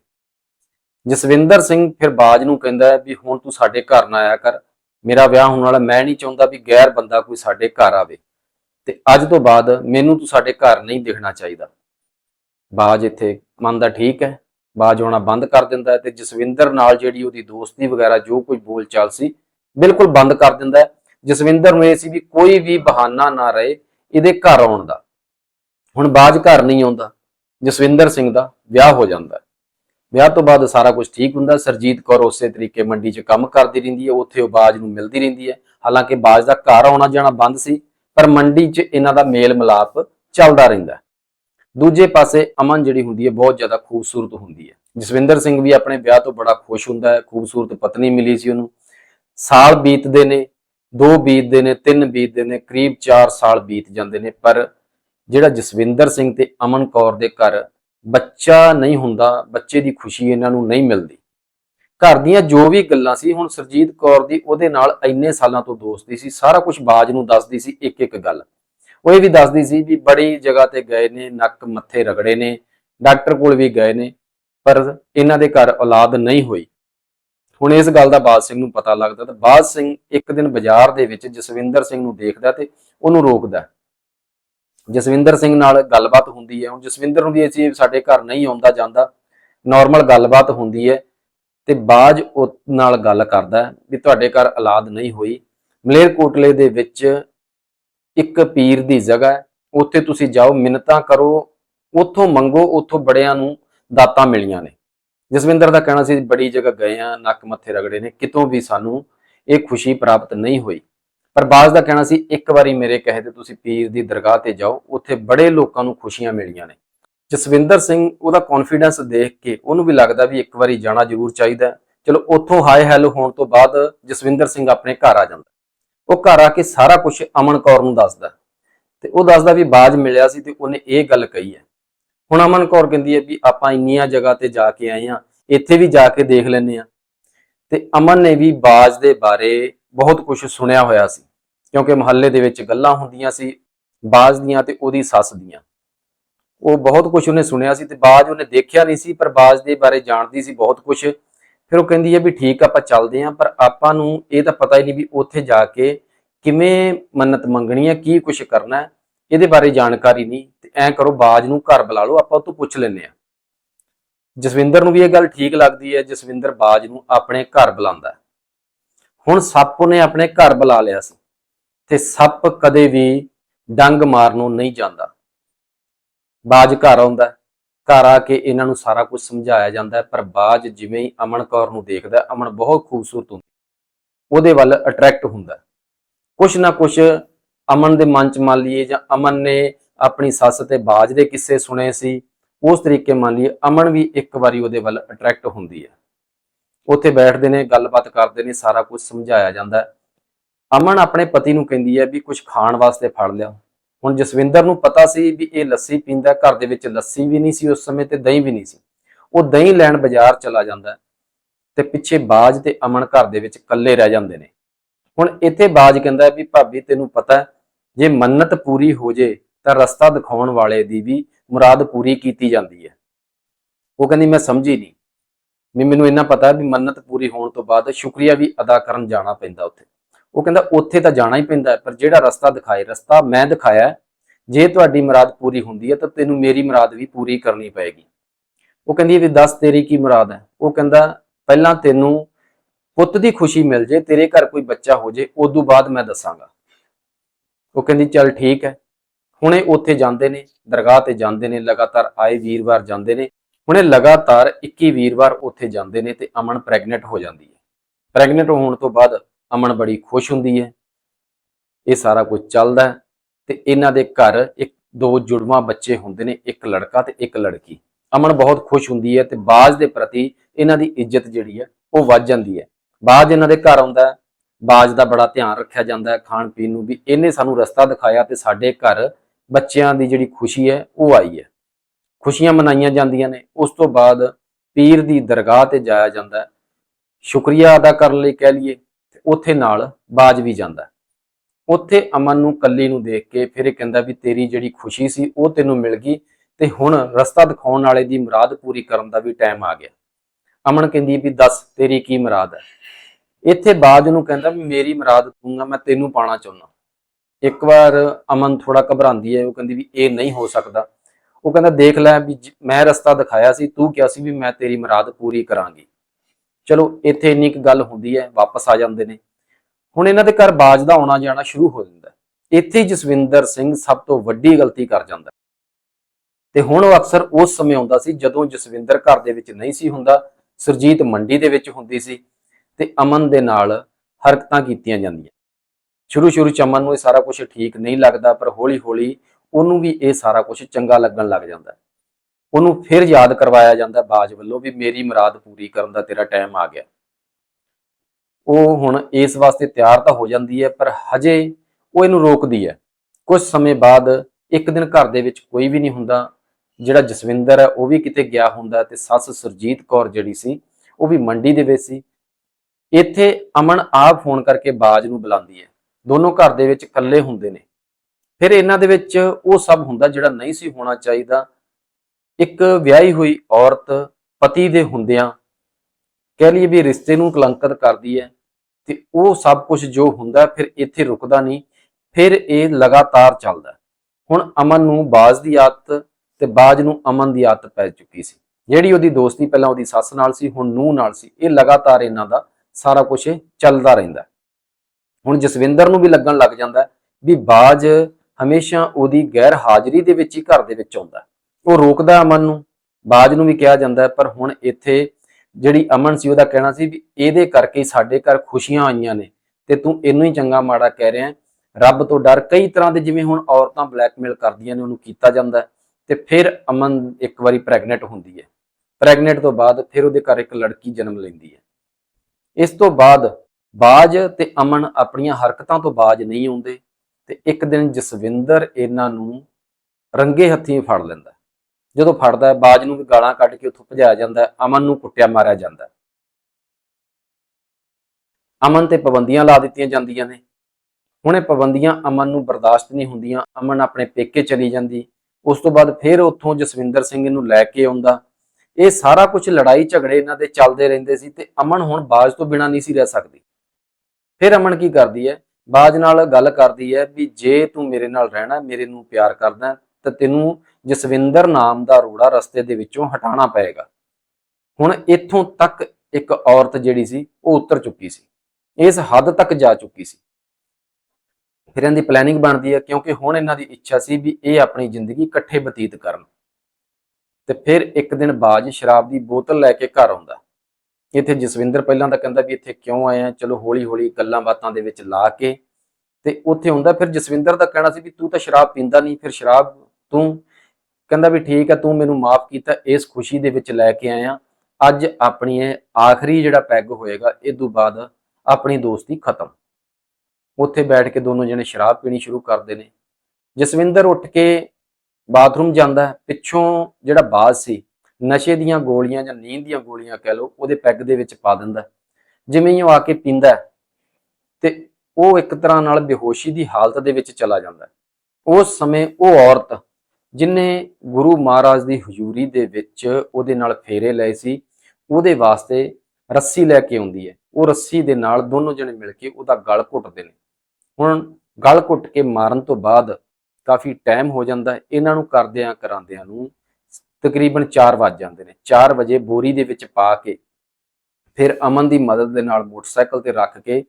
ਜਸਵਿੰਦਰ ਸਿੰਘ ਫਿਰ ਬਾਜ ਨੂੰ ਕਹਿੰਦਾ ਵੀ ਹੁਣ ਤੂੰ ਸਾਡੇ ਘਰ ਨਾ ਆਇਆ ਕਰ। ਮੇਰਾ ਵਿਆਹ ਹੋਣ ਵਾਲਾ, ਮੈਂ ਨਹੀਂ ਚਾਹੁੰਦਾ ਵੀ ਗੈਰ ਬੰਦਾ ਕੋਈ ਸਾਡੇ ਘਰ ਆਵੇ। ਤੇ ਅੱਜ ਤੋਂ ਬਾਅਦ ਮੈਨੂੰ ਤੂੰ ਸਾਡੇ ਘਰ ਨਹੀਂ ਦਿਖਣਾ ਚਾਹੀਦਾ। ਬਾਜ ਇੱਥੇ ਮੰਨਦਾ ਠੀਕ ਹੈ। ਬਾਜ ਆਉਣਾ ਬੰਦ ਕਰ ਦਿੰਦਾ ਤੇ ਜਸਵਿੰਦਰ ਨਾਲ ਜਿਹੜੀ ਉਹਦੀ ਦੋਸਤੀ ਵਗੈਰਾ, ਜੋ ਕੋਈ ਬੋਲਚਾਲ ਸੀ, ਬਿਲਕੁਲ ਬੰਦ ਕਰ ਦਿੰਦਾ ਜਸਵਿੰਦਰ ਨੂੰ ਇਹ ਸੀ ਵੀ ਕੋਈ ਵੀ ਬਹਾਨਾ ਨਾ ਰਹੇ ਇਹਦੇ ਘਰ ਆਉਣ ਦਾ। ਹੁਣ ਬਾਜ ਘਰ ਨਹੀਂ ਆਉਂਦਾ। ਜਸਵਿੰਦਰ ਸਿੰਘ ਦਾ ਵਿਆਹ ਹੋ ਜਾਂਦਾ ਵਿਆਹ ਤੋਂ ਬਾਅਦ ਸਾਰਾ ਕੁਝ ਠੀਕ ਹੁੰਦਾ, ਸਰਜੀਤ ਕੌਰ ਉਸੇ ਤਰੀਕੇ ਮੰਡੀ 'ਚ ਕੰਮ ਕਰਦੀ ਰਹਿੰਦੀ ਹੈ, ਉੱਥੇ ਉਹ ਬਾਜ ਨੂੰ ਮਿਲਦੀ ਰਹਿੰਦੀ ਹੈ। ਹਾਲਾਂਕਿ ਬਾਜ ਦਾ ਘਰ ਆਉਣਾ ਜਾਣਾ ਬੰਦ ਸੀ, ਪਰ ਮੰਡੀ 'ਚ ਇਹਨਾਂ ਦਾ ਮੇਲ ਮਿਲਾਪ ਚੱਲਦਾ ਰਹਿੰਦਾ ਦੂਜੇ ਪਾਸੇ ਅਮਨ ਜਿਹੜੀ ਹੁੰਦੀ ਹੈ, ਬਹੁਤ ਜ਼ਿਆਦਾ ਖੂਬਸੂਰਤ ਹੁੰਦੀ ਹੈ। ਜਸਵਿੰਦਰ ਸਿੰਘ ਵੀ ਆਪਣੇ ਵਿਆਹ ਤੋਂ ਬੜਾ ਖੁਸ਼ ਹੁੰਦਾ ਹੈ, ਖੂਬਸੂਰਤ ਪਤਨੀ ਮਿਲੀ ਸੀ ਉਹਨੂੰ। ਸਾਲ ਬੀਤਦੇ ਨੇ, ਦੋ ਬੀਤਦੇ ਨੇ, ਤਿੰਨ ਬੀਤਦੇ ਨੇ, ਕਰੀਬ 4 ਸਾਲ ਬੀਤ ਜਾਂਦੇ ਨੇ, ਪਰ ਜਿਹੜਾ ਜਸਵਿੰਦਰ ਸਿੰਘ ਤੇ ਅਮਨ ਕੌਰ ਦੇ ਘਰ ਬੱਚਾ ਨਹੀਂ ਹੁੰਦਾ, ਬੱਚੇ ਦੀ ਖੁਸ਼ੀ ਇਹਨਾਂ ਨੂੰ ਨਹੀਂ ਮਿਲਦੀ। ਘਰ ਦੀਆਂ ਜੋ ਵੀ ਗੱਲਾਂ ਸੀ, ਹੁਣ ਸਰਜੀਤ ਕੌਰ ਦੀ ਉਹਦੇ ਨਾਲ ਇੰਨੇ ਸਾਲਾਂ ਤੋਂ ਦੋਸਤੀ ਸੀ, ਸਾਰਾ ਕੁਝ ਬਾਜ ਨੂੰ ਦੱਸਦੀ ਸੀ ਇੱਕ ਇੱਕ ਗੱਲ। ਉਹ ਇਹ ਵੀ ਦੱਸਦੀ ਸੀ ਵੀ ਬੜੀ ਜਗ੍ਹਾ ਤੇ ਗਏ ਨੇ, ਨੱਕ ਮੱਥੇ ਰਗੜੇ ਨੇ, ਡਾਕਟਰ ਕੋਲ ਵੀ ਗਏ ਨੇ, ਪਰ ਇਹਨਾਂ ਦੇ ਘਰ ਔਲਾਦ ਨਹੀਂ ਹੋਈ। ਹੁਣ ਇਸ ਗੱਲ ਦਾ ਬਾਜ ਸਿੰਘ ਨੂੰ ਪਤਾ ਲੱਗਦਾ, ਤਾਂ ਬਾਜ ਸਿੰਘ ਇੱਕ ਦਿਨ ਬਾਜ਼ਾਰ ਦੇ ਵਿੱਚ ਜਸਵਿੰਦਰ ਸਿੰਘ ਨੂੰ ਦੇਖਦਾ ਤੇ ਉਹਨੂੰ ਰੋਕਦਾ। ਜਸਵਿੰਦਰ ਸਿੰਘ ਨਾਲ ਗੱਲਬਾਤ ਹੁੰਦੀ ਹੈ। ਹੁਣ ਜਸਵਿੰਦਰ ਨੂੰ ਵੀ ਇਹ ਸੀ ਸਾਡੇ ਘਰ ਨਹੀਂ ਆਉਂਦਾ ਜਾਂਦਾ। ਨਾਰਮਲ ਗੱਲਬਾਤ ਹੁੰਦੀ ਹੈ ਤੇ ਬਾਜ ਉਹ ਨਾਲ ਗੱਲ ਕਰਦਾ ਵੀ ਤੁਹਾਡੇ ਘਰ ਔਲਾਦ ਨਹੀਂ ਹੋਈ। ਮਲੇਰਕੋਟਲੇ ਦੇ ਵਿੱਚ ਇੱਕ ਪੀਰ ਦੀ ਜਗ੍ਹਾ ਹੈ। ਉੱਥੇ ਤੁਸੀਂ ਜਾਓ, ਮਿੰਨਤਾਂ ਕਰੋ। ਉੱਥੋਂ ਮੰਗੋ, ਉੱਥੋਂ ਬੜਿਆਂ ਨੂੰ ਦਾਤਾਂ ਮਿਲੀਆਂ ਨੇ। ਜਸਵਿੰਦਰ ਦਾ ਕਹਿਣਾ ਸੀ, ਬੜੀ ਜਗ੍ਹਾ ਗਏ ਆ, ਨੱਕ ਮੱਥੇ ਰਗੜੇ ਨੇ। ਕਿਤੋਂ ਵੀ ਸਾਨੂੰ ਇਹ ਖੁਸ਼ੀ ਪ੍ਰਾਪਤ ਨਹੀਂ ਹੋਈ। ਪਰ ਬਾਜ਼ ਦਾ ਕਹਿਣਾ ਸੀ, ਇੱਕ ਵਾਰੀ ਮੇਰੇ ਕਹੇ ਤੇ ਤੁਸੀਂ ਪੀਰ ਦੀ ਦਰਗਾਹ ਤੇ ਜਾਓ, ਉੱਥੇ ਬੜੇ ਲੋਕਾਂ ਨੂੰ ਖੁਸ਼ੀਆਂ ਮਿਲੀਆਂ ਨੇ। ਜਸਵਿੰਦਰ ਸਿੰਘ ਉਹਦਾ ਕੌਨਫੀਡੈਂਸ ਦੇਖ ਕੇ ਉਹਨੂੰ ਵੀ ਲੱਗਦਾ ਵੀ ਇੱਕ ਵਾਰੀ ਜਾਣਾ ਜ਼ਰੂਰ ਚਾਹੀਦਾ ਚਲੋ, ਉੱਥੋਂ ਹਾਈ ਹੈਲੋ ਹੋਣ ਤੋਂ ਬਾਅਦ ਜਸਵਿੰਦਰ ਸਿੰਘ ਆਪਣੇ ਘਰ ਆ ਜਾਂਦਾ ਉਹ ਘਰ ਆ ਕੇ ਸਾਰਾ ਕੁਝ ਅਮਨ ਕੌਰ ਨੂੰ ਦੱਸਦਾ ਤੇ ਉਹ ਦੱਸਦਾ ਵੀ ਬਾਜ ਮਿਲਿਆ ਸੀ ਤੇ ਉਹਨੇ ਇਹ ਗੱਲ ਕਹੀ ਹੈ। ਹੁਣ ਅਮਨ ਕੌਰ ਕਹਿੰਦੀ ਹੈ ਵੀ ਆਪਾਂ ਇੰਨੀਆਂ ਜਗ੍ਹਾ ਤੇ ਜਾ ਕੇ ਆਏ ਆ ਇੱਥੇ ਵੀ ਜਾ ਕੇ ਦੇਖ ਲੈਨੇ ਆ ਤੇ ਅਮਨ ਨੇ ਵੀ ਬਾਜ ਦੇ ਬਾਰੇ ਬਹੁਤ ਕੁਝ ਸੁਣਿਆ ਹੋਇਆ ਸੀ, ਕਿਉਂਕਿ ਮੁਹੱਲੇ ਦੇ ਵਿੱਚ ਗੱਲਾਂ ਹੁੰਦੀਆਂ ਸੀ, ਬਾਜ ਦੀਆਂ ਤੇ ਉਹਦੀ ਸੱਸ ਦੀਆਂ। ਉਹ ਬਹੁਤ ਕੁਝ ਉਹਨੇ ਸੁਣਿਆ ਸੀ ਤੇ ਬਾਜ ਉਹਨੇ ਦੇਖਿਆ ਨਹੀਂ ਸੀ, ਪਰ ਬਾਜ ਦੇ ਬਾਰੇ ਜਾਣਦੀ ਸੀ ਬਹੁਤ ਕੁਝ ਫਿਰ ਉਹ ਕਹਿੰਦੀ ਹੈ ਵੀ ਠੀਕ, ਆਪਾਂ ਚੱਲਦੇ ਆਂ ਪਰ ਆਪਾਂ ਨੂੰ ਇਹ ਤਾਂ ਪਤਾ ਹੀ ਨਹੀਂ ਵੀ ਉੱਥੇ ਜਾ ਕੇ ਕਿਵੇਂ ਮੰਨਤ ਮੰਗਣੀ ਹੈ, ਕੀ ਕੁਝ ਕਰਨਾ ਹੈ, ਇਹਦੇ ਬਾਰੇ ਜਾਣਕਾਰੀ ਨਹੀਂ। ਤੇ ਐਂ ਕਰੋ, ਬਾਜ ਨੂੰ ਘਰ ਬੁਲਾ ਲਓ, ਆਪਾਂ ਉਹ ਤੋਂ ਪੁੱਛ ਲੈਂਦੇ ਆ ਜਸਵਿੰਦਰ ਨੂੰ ਵੀ ਇਹ ਗੱਲ ਠੀਕ ਲੱਗਦੀ ਹੈ, ਜਸਵਿੰਦਰ ਬਾਜ ਨੂੰ ਆਪਣੇ ਘਰ ਬੁਲਾਉਂਦਾ ਹੁਣ ਸੱਪ ਨੇ ਆਪਣੇ ਘਰ ਬੁਲਾ ਲਿਆ ਸੀ ਤੇ ਸੱਪ ਕਦੇ ਵੀ ਡੰਗ ਮਾਰਨੋਂ ਨਹੀਂ ਜਾਂਦਾ। ਬਾਜ ਘਰ ਆਉਂਦਾ ਘਰ ਆ ਕੇ ਇਹਨਾਂ ਨੂੰ ਸਾਰਾ ਕੁਝ ਸਮਝਾਇਆ ਜਾਂਦਾ ਪਰ ਬਾਜ ਜਿਵੇਂ ਹੀ ਅਮਨ ਕੌਰ ਨੂੰ ਦੇਖਦਾ ਅਮਨ ਬਹੁਤ ਖੂਬਸੂਰਤ ਹੁੰਦੀ ਉਹਦੇ ਵੱਲ ਅਟਰੈਕਟ ਹੁੰਦਾ ਕੁਛ ਨਾ ਕੁਛ ਅਮਨ ਦੇ ਮਨ ਚ ਮੰਨ ਲਈਏ ਜਾਂ ਅਮਨ ਨੇ ਆਪਣੀ ਸੱਸ ਤੇ ਬਾਜ ਦੇ ਕਿੱਸੇ ਸੁਣੇ ਸੀ, ਉਸ ਤਰੀਕੇ ਮੰਨ ਲਈਏ ਅਮਨ ਵੀ ਇੱਕ ਵਾਰੀ ਉਹਦੇ ਵੱਲ ਅਟਰੈਕਟ ਹੁੰਦੀ ਹੈ। ਉੱਥੇ ਬੈਠਦੇ ਨੇ, ਗੱਲਬਾਤ ਕਰਦੇ ਨੇ, ਸਾਰਾ ਕੁਝ ਸਮਝਾਇਆ ਜਾਂਦਾ ਅਮਨ ਆਪਣੇ ਪਤੀ ਨੂੰ ਕਹਿੰਦੀ ਹੈ ਵੀ ਕੁਝ ਖਾਣ ਵਾਸਤੇ ਫੜ ਲਿਆ। ਹੁਣ ਜਸਵਿੰਦਰ ਨੂੰ ਪਤਾ ਸੀ ਵੀ ਇਹ ਲੱਸੀ ਪੀਂਦਾ, ਘਰ ਦੇ ਵਿੱਚ ਲੱਸੀ ਵੀ ਨਹੀਂ ਸੀ ਉਸ ਸਮੇਂ ਤੇ, ਦਹੀਂ ਵੀ ਨਹੀਂ ਸੀ। ਉਹ ਦਹੀਂ ਲੈਣ ਬਾਜ਼ਾਰ ਚਲਾ ਜਾਂਦਾ ਹੈ ਤੇ ਪਿੱਛੇ ਬਾਜ ਤੇ ਅਮਨ ਘਰ ਦੇ ਵਿੱਚ ਇਕੱਲੇ ਰਹਿ ਜਾਂਦੇ ਨੇ। ਹੁਣ ਇੱਥੇ ਬਾਜ ਕਹਿੰਦਾ ਵੀ ਭਾਬੀ, ਤੈਨੂੰ ਪਤਾ ਜੇ ਮੰਨਤ ਪੂਰੀ ਹੋ ਜੇ ਤਾਂ ਰਸਤਾ ਦਿਖਾਉਣ ਵਾਲੇ ਦੀ ਵੀ ਮੁਰਾਦ ਪੂਰੀ ਕੀਤੀ ਜਾਂਦੀ ਹੈ। ਉਹ ਕਹਿੰਦੀ, ਮੈਂ ਸਮਝੀ ਨਹੀਂ। ਵੀ ਮੈਨੂੰ ਇੰਨਾ ਪਤਾ ਵੀ ਮੰਨਤ ਪੂਰੀ ਹੋਣ ਤੋਂ ਬਾਅਦ ਸ਼ੁਕਰੀਆ ਵੀ ਅਦਾ ਕਰਨ ਜਾਣਾ ਪੈਂਦਾ ਉੱਥੇ। ਉਹ ਕਹਿੰਦਾ, ਉੱਥੇ ਤਾਂ ਜਾਣਾ ਹੀ ਪੈਂਦਾ ਪਰ ਜਿਹੜਾ ਰਸਤਾ ਦਿਖਾਏ, ਰਸਤਾ ਮੈਂ ਦਿਖਾਇਆ ਜੇ ਤੁਹਾਡੀ ਮੁਰਾਦ ਪੂਰੀ ਹੁੰਦੀ ਹੈ ਤਾਂ ਤੈਨੂੰ ਮੇਰੀ ਮੁਰਾਦ ਵੀ ਪੂਰੀ ਕਰਨੀ ਪਏਗੀ। ਉਹ ਕਹਿੰਦੀ ਵੀ ਦੱਸ ਤੇਰੀ ਕੀ ਮੁਰਾਦ ਹੈ? ਉਹ ਕਹਿੰਦਾ, ਪਹਿਲਾਂ ਤੈਨੂੰ ਪੁੱਤ ਦੀ ਖੁਸ਼ੀ ਮਿਲ ਜੇ, ਤੇਰੇ ਘਰ ਕੋਈ ਬੱਚਾ ਹੋ ਜੇ ਤੋਂ ਬਾਅਦ ਮੈਂ ਦੱਸਾਂਗਾ। ਉਹ ਕਹਿੰਦੀ, ਚੱਲ ਠੀਕ ਹੈ। ਹੁਣੇ ਉੱਥੇ ਜਾਂਦੇ ਨੇ, ਦਰਗਾਹ ਤੇ ਜਾਂਦੇ ਨੇ, ਲਗਾਤਾਰ ਆਏ ਵੀਰਵਾਰ ਜਾਂਦੇ ਨੇ। ਹੁਣੇ ਲਗਾਤਾਰ 21 ਵੀਰਵਾਰ ਉੱਥੇ ਜਾਂਦੇ ਨੇ ਤੇ ਅਮਨ ਪ੍ਰੈਗਨੈਂਟ ਹੋ ਜਾਂਦੀ ਹੈ। ਪ੍ਰੈਗਨੈਂਟ ਹੋਣ ਤੋਂ ਬਾਅਦ ਅਮਨ ਬੜੀ ਖੁਸ਼ ਹੁੰਦੀ ਹੈ। ਇਹ ਸਾਰਾ ਕੁਝ ਚੱਲਦਾ ਹੈ ਤੇ ਇਹਨਾਂ ਦੇ ਘਰ ਇੱਕ, ਦੋ ਜੁੜਵਾਂ ਬੱਚੇ ਹੁੰਦੇ ਨੇ, ਇੱਕ ਲੜਕਾ ਤੇ ਇੱਕ ਲੜਕੀ। ਅਮਨ ਬਹੁਤ ਖੁਸ਼ ਹੁੰਦੀ ਹੈ ਤੇ ਬਾਜ ਦੇ ਪ੍ਰਤੀ ਇਹਨਾਂ ਦੀ ਇੱਜ਼ਤ ਜਿਹੜੀ ਹੈ ਉਹ ਵੱਧ ਜਾਂਦੀ ਹੈ। ਬਾਜ ਇਹਨਾਂ ਦੇ ਘਰ ਆਉਂਦਾ ਬਾਜ ਦਾ ਬੜਾ ਧਿਆਨ ਰੱਖਿਆ ਜਾਂਦਾ ਹੈ ਖਾਣ ਪੀਣ ਨੂੰ ਵੀ। ਇਹਨੇ ਸਾਨੂੰ ਰਸਤਾ ਦਿਖਾਇਆ ਤੇ ਸਾਡੇ ਘਰ ਬੱਚਿਆਂ ਦੀ ਜਿਹੜੀ ਖੁਸ਼ੀ ਹੈ ਉਹ ਆਈ ਹੈ। ਖੁਸ਼ੀਆਂ ਮਨਾਈਆਂ ਜਾਂਦੀਆਂ ਨੇ, ਉਸ ਤੋਂ ਬਾਅਦ ਪੀਰ ਦੀ ਦਰਗਾਹ ਤੇ ਜਾਇਆ ਜਾਂਦਾ ਹੈ। ਸ਼ੁਕਰੀਆ ਅਦਾ ਕਰਨ ਲਈ ਕਹਿ ਲਈਏ, ਤੇ ਉੱਥੇ ਨਾਲ ਬਾਜ ਵੀ ਜਾਂਦਾ ਉੱਥੇ ਅਮਨ ਨੂੰ ਕੱਲੀ ਨੂੰ ਦੇਖ ਕੇ ਫਿਰ ਇਹ ਕਹਿੰਦਾ ਵੀ ਤੇਰੀ ਜਿਹੜੀ ਖੁਸ਼ੀ ਸੀ, ਉਹ ਤੈਨੂੰ ਮਿਲ ਗਈ ਤੇ ਹੁਣ ਰਸਤਾ ਦਿਖਾਉਣ ਵਾਲੇ ਦੀ ਮੁਰਾਦ ਪੂਰੀ ਕਰਨ ਦਾ ਵੀ ਟਾਈਮ ਆ ਗਿਆ। ਅਮਨ ਕਹਿੰਦੀ ਵੀ ਦੱਸ ਤੇਰੀ ਕੀ ਮੁਰਾਦ ਹੈ? ਇੱਥੇ ਬਾਜ ਨੂੰ ਕਹਿੰਦਾ ਵੀ ਮੇਰੀ ਮੁਰਾਦ ਤੂੰ ਮੈਂ ਤੈਨੂੰ ਪਾਣਾ ਚਾਹੁੰਦਾ। ਇੱਕ ਵਾਰ ਅਮਨ ਥੋੜਾ ਘਬਰਾਉਂਦੀ ਹੈ, ਉਹ ਕਹਿੰਦੀ ਵੀ ਇਹ ਨਹੀਂ ਹੋ ਸਕਦਾ। ਉਹ ਕਹਿੰਦਾ, ਦੇਖ ਲੈ ਵੀ ਮੈਂ ਰਸਤਾ ਦਿਖਾਇਆ ਸੀ, ਤੂੰ ਕਿਹਾ ਸੀ ਵੀ ਮੈਂ ਤੇਰੀ ਮੁਰਾਦ ਪੂਰੀ ਕਰਾਂਗੀ। ਚਲੋ, ਇੱਥੇ ਇੰਨੀ ਕੁ ਗੱਲ ਹੁੰਦੀ ਹੈ, ਵਾਪਸ ਆ ਜਾਂਦੇ ਨੇ। ਹੁਣ ਇਹਨਾਂ ਦੇ ਘਰ ਬਾਜ ਦਾ ਆਉਣਾ ਜਾਣਾ ਸ਼ੁਰੂ ਹੋ ਜਾਂਦਾ ਇੱਥੇ ਜਸਵਿੰਦਰ ਸਿੰਘ ਸਭ ਤੋਂ ਵੱਡੀ ਗਲਤੀ ਕਰ ਜਾਂਦਾ ਤੇ ਹੁਣ ਉਹ ਅਕਸਰ ਉਸ ਸਮੇਂ ਆਉਂਦਾ ਸੀ ਜਦੋਂ ਜਸਵਿੰਦਰ ਘਰ ਦੇ ਵਿੱਚ ਨਹੀਂ ਸੀ ਹੁੰਦਾ, ਸੁਰਜੀਤ ਮੰਡੀ ਦੇ ਵਿੱਚ ਹੁੰਦੀ ਸੀ ਤੇ ਅਮਨ ਦੇ ਨਾਲ ਹਰਕਤਾਂ ਕੀਤੀਆਂ ਜਾਂਦੀਆਂ। ਸ਼ੁਰੂ ਸ਼ੁਰੂ ਚ ਅਮਨ ਨੂੰ ਇਹ ਸਾਰਾ ਕੁਝ ਠੀਕ ਨਹੀਂ ਲੱਗਦਾ, ਪਰ ਹੌਲੀ ਹੌਲੀ ਉਹਨੂੰ ਵੀ ਇਹ ਸਾਰਾ ਕੁਝ ਚੰਗਾ ਲੱਗਣ ਲੱਗ ਜਾਂਦਾ ਹੈ। ਉਹਨੂੰ ਫਿਰ ਯਾਦ ਕਰਵਾਇਆ ਜਾਂਦਾ ਬਾਜ ਵੱਲੋਂ ਵੀ ਮੇਰੀ ਮੁਰਾਦ ਪੂਰੀ ਕਰਨ ਦਾ ਤੇਰਾ ਟਾਈਮ ਆ ਗਿਆ। ਉਹ ਹੁਣ ਇਸ ਵਾਸਤੇ ਤਿਆਰ ਤਾਂ ਹੋ ਜਾਂਦੀ ਹੈ, ਪਰ ਹਜੇ ਉਹ ਇਹਨੂੰ ਰੋਕਦੀ ਹੈ। ਕੁਝ ਸਮੇਂ ਬਾਅਦ ਇੱਕ ਦਿਨ ਘਰ ਦੇ ਵਿੱਚ ਕੋਈ ਵੀ ਨਹੀਂ ਹੁੰਦਾ, ਜਿਹੜਾ ਜਸਵਿੰਦਰ ਹੈ ਉਹ ਵੀ ਕਿਤੇ ਗਿਆ ਹੁੰਦਾ ਤੇ ਸੱਸ ਸੁਰਜੀਤ ਕੌਰ ਜਿਹੜੀ ਸੀ, ਉਹ ਵੀ ਮੰਡੀ ਦੇ ਵਿੱਚ ਸੀ। ਇੱਥੇ ਅਮਨ ਆਪ ਫੋਨ ਕਰਕੇ ਬਾਜ ਨੂੰ ਬੁਲਾਉਂਦੀ ਹੈ। ਦੋਨੋਂ ਘਰ ਦੇ ਵਿੱਚ ਇਕੱਲੇ ਹੁੰਦੇ ਨੇ। ਫਿਰ ਇਹਨਾਂ ਦੇ ਵਿੱਚ ਉਹ ਸਭ ਹੁੰਦਾ ਜਿਹੜਾ ਨਹੀਂ ਸੀ ਹੋਣਾ ਚਾਹੀਦਾ। ਇੱਕ ਵਿਆਹੀ ਹੋਈ ਔਰਤ ਪਤੀ ਦੇ ਹੁੰਦਿਆਂ ਕਹਿ ਲਈਏ ਵੀ ਰਿਸ਼ਤੇ ਨੂੰ ਕਲੰਕਿਤ ਕਰਦੀ ਹੈ ਤੇ ਉਹ ਸਭ ਕੁਝ ਜੋ ਹੁੰਦਾ ਫਿਰ ਇੱਥੇ ਰੁਕਦਾ ਨਹੀਂ, ਫਿਰ ਇਹ ਲਗਾਤਾਰ ਚੱਲਦਾ। ਹੁਣ ਅਮਨ ਨੂੰ ਬਾਜ਼ ਦੀ ਆਦਤ ਤੇ ਬਾਜ਼ ਨੂੰ ਅਮਨ ਦੀ ਆਦਤ ਪੈ ਚੁੱਕੀ ਸੀ। ਜਿਹੜੀ ਉਹਦੀ ਦੋਸਤੀ ਪਹਿਲਾਂ ਉਹਦੀ ਸੱਸ ਨਾਲ ਸੀ, ਹੁਣ ਨੂੰਹ ਨਾਲ ਸੀ, ਇਹ ਲਗਾਤਾਰ ਇਹਨਾਂ ਦਾ ਸਾਰਾ ਕੁਝ ਚੱਲਦਾ ਰਹਿੰਦਾ। ਹੁਣ ਜਸਵਿੰਦਰ ਨੂੰ ਵੀ ਲੱਗਣ ਲੱਗ ਜਾਂਦਾ ਵੀ ਬਾਜ਼ ਹਮੇਸ਼ਾ ਉਹਦੀ ਗੈਰ ਹਾਜ਼ਰੀ ਦੇ ਵਿੱਚ ਹੀ ਘਰ ਦੇ ਵਿੱਚ ਆਉਂਦਾ। ਉਹ ਰੋਕਦਾ ਅਮਨ ਨੂੰ, ਬਾਜ਼ ਨੂੰ ਵੀ ਕਿਹਾ ਜਾਂਦਾ ਪਰ ਹੁਣ ਇੱਥੇ ਜਿਹੜੀ ਅਮਨ ਸੀ ਉਹਦਾ ਕਹਿਣਾ ਸੀ ਵੀ ਇਹਦੇ ਕਰਕੇ ਸਾਡੇ ਘਰ ਖੁਸ਼ੀਆਂ ਆਈਆਂ ਨੇ ਤੇ ਤੂੰ ਇਹਨੂੰ ਹੀ ਚੰਗਾ ਮਾੜਾ ਕਹਿ ਰਿਹਾ ਰੱਬ ਤੋਂ ਡਰ ਕਈ ਤਰ੍ਹਾਂ ਦੇ ਜਿਵੇਂ ਹੁਣ ਔਰਤਾਂ ਬਲੈਕਮੇਲ ਕਰਦੀਆਂ ਨੇ, ਉਹਨੂੰ ਕੀਤਾ ਜਾਂਦਾ ਹੈ ਤੇ ਫਿਰ ਅਮਨ ਇੱਕ ਵਾਰੀ ਪ੍ਰੈਗਨੈਂਟ ਹੁੰਦੀ ਹੈ। ਪ੍ਰੈਗਨੈਂਟ ਤੋਂ ਬਾਅਦ ਫਿਰ ਉਹਦੇ ਘਰ ਇੱਕ ਲੜਕੀ ਜਨਮ ਲੈਂਦੀ ਹੈ। ਇਸ ਤੋਂ ਬਾਅਦ ਬਾਜ ਤੇ ਅਮਨ ਆਪਣੀਆਂ ਹਰਕਤਾਂ ਤੋਂ ਬਾਜ ਨਹੀਂ ਆਉਂਦੇ। ਤੇ ਇੱਕ ਦਿਨ ਜਸਵਿੰਦਰ ਇਹਨਾਂ ਨੂੰ ਰੰਗੇ ਹੱਥੀਂ ਫੜ ਲੈਂਦਾ। ਜਦੋਂ ਫੜਦਾ, ਬਾਜ ਨੂੰ ਵੀ ਗਾਲਾਂ ਕੱਢ ਕੇ ਉੱਥੋਂ ਭਜਾਇਆ ਜਾਂਦਾ, ਅਮਨ ਨੂੰ ਕੁੱਟਿਆ ਮਾਰਿਆ ਜਾਂਦਾ। ਅਮਨ ਤੇ ਪਾਬੰਦੀਆਂ ਲਾ ਦਿੱਤੀਆਂ ਜਾਂਦੀਆਂ ਨੇ। ਹੁਣ ਇਹ ਪਾਬੰਦੀਆਂ ਅਮਨ ਨੂੰ ਬਰਦਾਸ਼ਤ ਨਹੀਂ ਹੁੰਦੀਆਂ, ਅਮਨ ਆਪਣੇ ਪੇਕੇ ਚਲੀ ਜਾਂਦੀ। ਉਸ ਤੋਂ ਬਾਅਦ ਫਿਰ ਉੱਥੋਂ ਜਸਵਿੰਦਰ ਸਿੰਘ ਇਹਨੂੰ ਲੈ ਕੇ ਆਉਂਦਾ। ਇਹ ਸਾਰਾ ਕੁਝ ਲੜਾਈ ਝਗੜੇ ਇਹਨਾਂ ਦੇ ਚੱਲਦੇ ਰਹਿੰਦੇ ਸੀ ਤੇ ਅਮਨ ਹੁਣ ਬਾਜ ਤੋਂ ਬਿਨਾਂ ਨਹੀਂ ਸੀ ਰਹਿ ਸਕਦੀ। ਫਿਰ ਅਮਨ ਕੀ ਕਰਦੀ ਹੈ? ਬਾਜ ਨਾਲ ਗੱਲ ਕਰਦੀ ਹੈ ਵੀ ਜੇ ਤੂੰ ਮੇਰੇ ਨਾਲ ਰਹਿਣਾ, ਮੇਰੇ ਨੂੰ ਪਿਆਰ ਕਰਦਾ, ਤਾਂ ਤੈਨੂੰ ਜਸਵਿੰਦਰ ਨਾਮ ਦਾ ਰੋੜਾ ਰਸਤੇ ਦੇ ਵਿੱਚੋਂ ਹਟਾਉਣਾ ਪਏਗਾ। ਹੁਣ ਇੱਥੋਂ ਤੱਕ ਇੱਕ ਔਰਤ ਜਿਹੜੀ ਸੀ, ਉਹ ਉਤਰ ਚੁੱਕੀ ਸੀ। ਇਸ ਹੱਦ ਤੱਕ ਜਾ ਚੁੱਕੀ ਸੀ। ਫਿਰ ਇਹਨਾਂ ਦੀ ਪਲੈਨਿੰਗ ਬਣਦੀ ਹੈ, ਕਿਉਂਕਿ ਹੁਣ ਇਹਨਾਂ ਦੀ ਇੱਛਾ ਸੀ ਵੀ ਇਹ ਆਪਣੀ ਜ਼ਿੰਦਗੀ ਇਕੱਠੇ ਬਤੀਤ ਕਰਨ। ਤੇ ਫਿਰ ਇੱਕ ਦਿਨ ਬਾਜ ਸ਼ਰਾਬ ਦੀ ਬੋਤਲ ਲੈ ਕੇ ਘਰ ਆਉਂਦਾ। ਇੱਥੇ ਜਸਵਿੰਦਰ ਪਹਿਲਾਂ ਤਾਂ ਕਹਿੰਦਾ ਵੀ ਇੱਥੇ ਕਿਉਂ ਆਏ ਆ? ਚਲੋ ਹੌਲੀ ਹੌਲੀ ਗੱਲਾਂ ਬਾਤਾਂ ਦੇ ਵਿੱਚ ਲਾ ਕੇ ਤੇ ਉੱਥੇ ਹੁੰਦਾ, ਫਿਰ ਜਸਵਿੰਦਰ ਦਾ ਕਹਿਣਾ ਸੀ ਵੀ ਤੂੰ ਤਾਂ ਸ਼ਰਾਬ ਪੀਂਦਾ ਨਹੀਂ, ਫਿਰ ਸ਼ਰਾਬ ਤੂੰ ਕਹਿੰਦਾ ਵੀ ਠੀਕ ਹੈ ਤੂੰ ਮੈਨੂੰ ਮਾਫ ਕੀਤਾ, ਇਸ ਖੁਸ਼ੀ ਦੇ ਵਿੱਚ ਲੈ ਕੇ ਆਇਆ। ਅੱਜ ਆਪਣੀ ਇਹ ਆਖਰੀ ਜਿਹੜਾ ਪੈਗ ਹੋਏਗਾ, ਇਹ ਤੋਂ ਬਾਅਦ ਆਪਣੀ ਦੋਸਤੀ ਖਤਮ। ਉੱਥੇ ਬੈਠ ਕੇ ਦੋਨੋਂ ਜਣੇ ਸ਼ਰਾਬ ਪੀਣੀ ਸ਼ੁਰੂ ਕਰਦੇ ਨੇ। ਜਸਵਿੰਦਰ ਉੱਠ ਕੇ ਬਾਥਰੂਮ ਜਾਂਦਾ, ਪਿੱਛੋਂ ਜਿਹੜਾ ਬਾਜ਼ ਸੀ ਨਸ਼ੇ ਦੀਆਂ ਗੋਲੀਆਂ ਜਾਂ ਨੀਂਦ ਦੀਆਂ ਗੋਲੀਆਂ ਕਹਿ ਲਓ, ਉਹਦੇ ਪੈਗ ਦੇ ਵਿੱਚ ਪਾ ਦਿੰਦਾ ਜਿਵੇਂ ਹੀ ਉਹ ਆ ਕੇ ਪੀਂਦਾ ਤੇ ਉਹ ਇੱਕ ਤਰ੍ਹਾਂ ਨਾਲ ਬੇਹੋਸ਼ੀ ਦੀ ਹਾਲਤ ਦੇ ਵਿੱਚ ਚਲਾ ਜਾਂਦਾ ਉਸ ਸਮੇਂ ਉਹ ਔਰਤ ਜਿਨੇ ਗੁਰੂ ਮਹਾਰਾਜ ਦੀ ਹਜ਼ੂਰੀ ਦੇ ਵਿੱਚ ਉਹਦੇ ਨਾਲ ਫੇਰੇ ਲਏ ਸੀ, ਉਹਦੇ ਵਾਸਤੇ ਰੱਸੀ ਲੈ ਕੇ ਆਉਂਦੀ ਹੈ। ਉਹ ਰੱਸੀ ਦੇ ਨਾਲ ਦੋਨੋਂ ਜਣੇ ਮਿਲ ਕੇ ਉਹਦਾ ਗਲ ਘੁੱਟਦੇ ਨੇ। ਹੁਣ ਗਲ ਘੁੱਟ ਕੇ ਮਾਰਨ ਤੋਂ ਬਾਅਦ ਕਾਫੀ ਟਾਈਮ ਹੋ ਜਾਂਦਾ ਇਹਨਾਂ ਨੂੰ ਕਰਦਿਆਂ ਕਰਾਂਦਿਆਂ ਨੂੰ ਤਕਰੀਬਨ 4 ਵੱਜ ਜਾਂਦੇ ਨੇ। 4 ਵਜੇ ਬੋਰੀ ਦੇ ਵਿੱਚ ਪਾ ਕੇ ਫਿਰ ਅਮਨ ਦੀ ਮਦਦ ਦੇ ਨਾਲ ਮੋਟਰਸਾਈਕਲ ਤੇ ਰੱਖ ਕੇ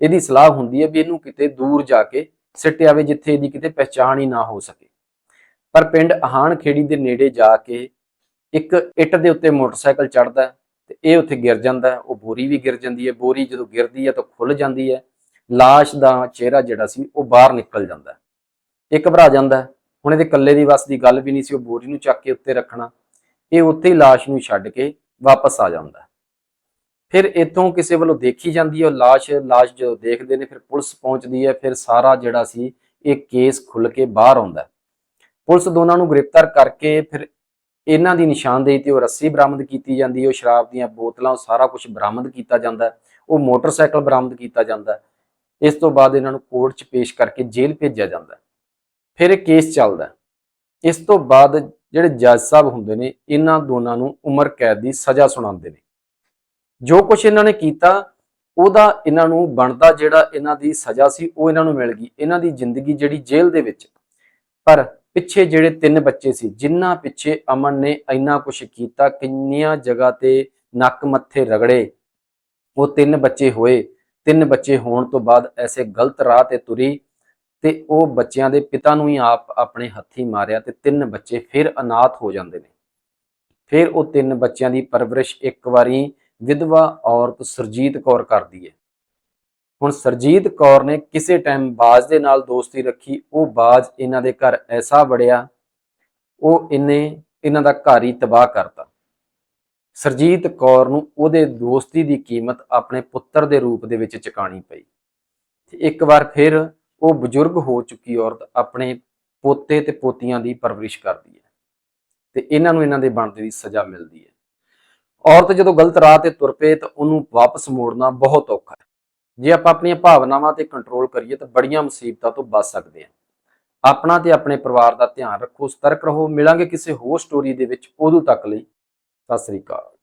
ਇਹਦੀ ਸਲਾਹ ਹੁੰਦੀ ਹੈ ਵੀ ਇਹਨੂੰ ਕਿਤੇ ਦੂਰ ਜਾ ਕੇ ਸਿੱਟ ਆਵੇ ਜਿੱਥੇ ਇਹਦੀ ਕਿਤੇ ਪਹਿਚਾਣ ਹੀ ਨਾ ਹੋ ਸਕੇ। ਪਰ ਪਿੰਡ ਆਹਾਨ ਖੇੜੀ ਦੇ ਨੇੜੇ ਜਾ ਕੇ ਇੱਕ ਇੱਟ ਦੇ ਉੱਤੇ ਮੋਟਰਸਾਈਕਲ ਚੜਦਾ ਤੇ ਇਹ ਉੱਥੇ ਗਿਰ ਜਾਂਦਾ ਉਹ ਬੋਰੀ ਵੀ ਗਿਰ ਜਾਂਦੀ ਹੈ। ਬੋਰੀ ਜਦੋਂ ਗਿਰਦੀ ਹੈ ਤਾਂ ਖੁੱਲ ਜਾਂਦੀ ਹੈ। ਲਾਸ਼ ਦਾ ਚਿਹਰਾ ਜਿਹੜਾ ਸੀ ਉਹ ਬਾਹਰ ਨਿਕਲ ਜਾਂਦਾ ਹੈ। ਇਹ ਘਬਰਾ ਜਾਂਦਾ ਹੁਣ ਇਹਦੇ ਇਕੱਲੇ ਦੀ ਵਸ ਦੀ ਗੱਲ ਵੀ ਨਹੀਂ ਸੀ, ਉਹ ਬੋਰੀ ਨੂੰ ਚੱਕ ਕੇ ਉੱਤੇ ਰੱਖਣਾ, ਇਹ ਉੱਥੇ ਹੀ ਲਾਸ਼ ਨੂੰ ਛੱਡ ਕੇ ਵਾਪਸ ਆ ਜਾਂਦਾ ਫਿਰ ਇਤੋਂ ਕਿਸੇ ਵੱਲੋਂ ਦੇਖੀ ਜਾਂਦੀ ਹੈ, ਉਹ ਲਾਸ਼ ਲਾਸ਼ ਜਦੋਂ ਦੇਖਦੇ ਨੇ, ਫਿਰ ਪੁਲਿਸ ਪਹੁੰਚਦੀ ਹੈ, ਫਿਰ ਸਾਰਾ ਜਿਹੜਾ ਸੀ ਇਹ ਕੇਸ ਖੁੱਲ ਕੇ ਬਾਹਰ ਆਉਂਦਾ ਪੁਲਿਸ ਦੋਨਾਂ ਨੂੰ ਗ੍ਰਿਫਤਾਰ ਕਰਕੇ ਫਿਰ ਇਹਨਾਂ ਦੀ ਨਿਸ਼ਾਨਦੇਹੀ ਤੇ ਉਹ ਰੱਸੀ ਬਰਾਮਦ ਕੀਤੀ ਜਾਂਦੀ ਹੈ, ਉਹ ਸ਼ਰਾਬ ਦੀਆਂ ਬੋਤਲਾਂ, ਉਹ ਸਾਰਾ ਕੁਝ ਬਰਾਮਦ ਕੀਤਾ ਜਾਂਦਾ ਉਹ ਮੋਟਰਸਾਈਕਲ ਬਰਾਮਦ ਕੀਤਾ ਜਾਂਦਾ ਇਸ ਤੋਂ ਬਾਅਦ ਇਹਨਾਂ ਨੂੰ ਕੋਰਟ 'ਚ ਪੇਸ਼ ਕਰਕੇ ਜੇਲ੍ਹ ਭੇਜਿਆ ਜਾਂਦਾ ਫਿਰ ਇਹ ਕੇਸ ਚੱਲਦਾ ਇਸ ਤੋਂ ਬਾਅਦ ਜਿਹੜੇ ਜੱਜ ਸਾਹਿਬ ਹੁੰਦੇ ਨੇ, ਇਹਨਾਂ ਦੋਨਾਂ ਨੂੰ ਉਮਰ ਕੈਦ ਦੀ ਸਜ਼ਾ ਸੁਣਾਉਂਦੇ ਨੇ। ਜੋ ਕੁਝ ਇਹਨਾਂ ਨੇ ਕੀਤਾ, ਉਹਦਾ ਇਹਨਾਂ ਨੂੰ ਬਣਦਾ ਜਿਹੜਾ ਇਹਨਾਂ ਦੀ ਸਜ਼ਾ ਸੀ, ਉਹ ਇਹਨਾਂ ਨੂੰ ਮਿਲ ਗਈ। ਇਹਨਾਂ ਦੀ ਜ਼ਿੰਦਗੀ ਜਿਹੜੀ ਜੇਲ੍ਹ ਦੇ ਵਿੱਚ। ਪਰ ਪਿੱਛੇ ਜਿਹੜੇ ਤਿੰਨ ਬੱਚੇ ਸੀ, ਜਿਨ੍ਹਾਂ ਪਿੱਛੇ ਅਮਨ ਨੇ ਇੰਨਾ ਕੁਝ ਕੀਤਾ, ਕਿੰਨੀਆਂ ਜਗ੍ਹਾ ਤੇ ਨੱਕ ਮੱਥੇ ਰਗੜੇ, ਉਹ ਤਿੰਨ ਬੱਚੇ ਹੋਏ। ਤਿੰਨ ਬੱਚੇ ਹੋਣ ਤੋਂ ਬਾਅਦ ਐਸੇ ਗਲਤ ਰਾਹ ਤੇ ਤੁਰੀ ਤੇ ਉਹ ਬੱਚਿਆਂ ਦੇ ਪਿਤਾ ਨੂੰ ਹੀ ਆਪ ਆਪਣੇ ਹੱਥੀ ਮਾਰਿਆ ਤੇ ਤਿੰਨ ਬੱਚੇ ਫਿਰ ਅਨਾਥ ਹੋ ਜਾਂਦੇ ਨੇ। ਫਿਰ ਉਹ ਤਿੰਨ ਬੱਚਿਆਂ ਦੀ ਪਰਵਰਿਸ਼ ਇੱਕ ਵਾਰੀ ਵਿਧਵਾ ਔਰਤ ਸਰਜੀਤ ਕੌਰ ਕਰਦੀ ਹੈ ਹੁਣ ਸਰਜੀਤ ਕੌਰ ਨੇ ਕਿਸੇ ਟਾਈਮ ਬਾਜ ਦੇ ਨਾਲ ਦੋਸਤੀ ਰੱਖੀ, ਉਹ ਬਾਜ ਇਹਨਾਂ ਦੇ ਘਰ ਐਸਾ ਵੜਿਆ, ਉਹ ਇਹਨੇ ਇਹਨਾਂ ਦਾ ਘਰ ਹੀ ਤਬਾਹ ਕਰਤਾ। ਸਰਜੀਤ ਕੌਰ ਨੂੰ ਉਹਦੇ ਦੋਸਤੀ ਦੀ ਕੀਮਤ ਆਪਣੇ ਪੁੱਤਰ ਦੇ ਰੂਪ ਦੇ ਵਿੱਚ ਚੁਕਾਣੀ ਪਈ। ਇੱਕ ਵਾਰ ਫਿਰ ਉਹ ਬਜ਼ੁਰਗ ਹੋ ਚੁੱਕੀ ਔਰਤ ਆਪਣੇ ਪੋਤੇ ਤੇ ਪੋਤੀਆਂ ਦੀ ਪਰਵਰਿਸ਼ ਕਰਦੀ ਹੈ ਤੇ ਇਹਨਾਂ ਨੂੰ ਇਹਨਾਂ ਦੇ ਬਣਦੇ ਦੀ ਸਜ਼ਾ ਮਿਲਦੀ ਹੈ। ਔਰਤ ਜਦੋਂ ਗਲਤ ਰਾਹ ਤੇ ਤੁਰ ਪਏ ਤਾਂ ਉਹਨੂੰ ਵਾਪਸ ਮੋੜਨਾ ਬਹੁਤ ਔਖਾ ਹੈ। ਜੇ ਆਪਾਂ ਆਪਣੀਆਂ ਭਾਵਨਾਵਾਂ ਤੇ ਕੰਟਰੋਲ ਕਰੀਏ ਤਾਂ ਬੜੀਆਂ ਮੁਸੀਬਤਾਂ ਤੋਂ ਬਚ ਸਕਦੇ ਹਾਂ। ਆਪਣਾ ਤੇ ਆਪਣੇ ਪਰਿਵਾਰ ਦਾ ਧਿਆਨ ਰੱਖੋ, ਸਤਰਕ ਰਹੋ, ਮਿਲਾਂਗੇ ਕਿਸੇ ਹੋਰ ਸਟੋਰੀ ਦੇ ਵਿੱਚ। ਉਦੋਂ ਤੱਕ ਲਈ ਸਤਿ ਸ੍ਰੀ ਅਕਾਲ।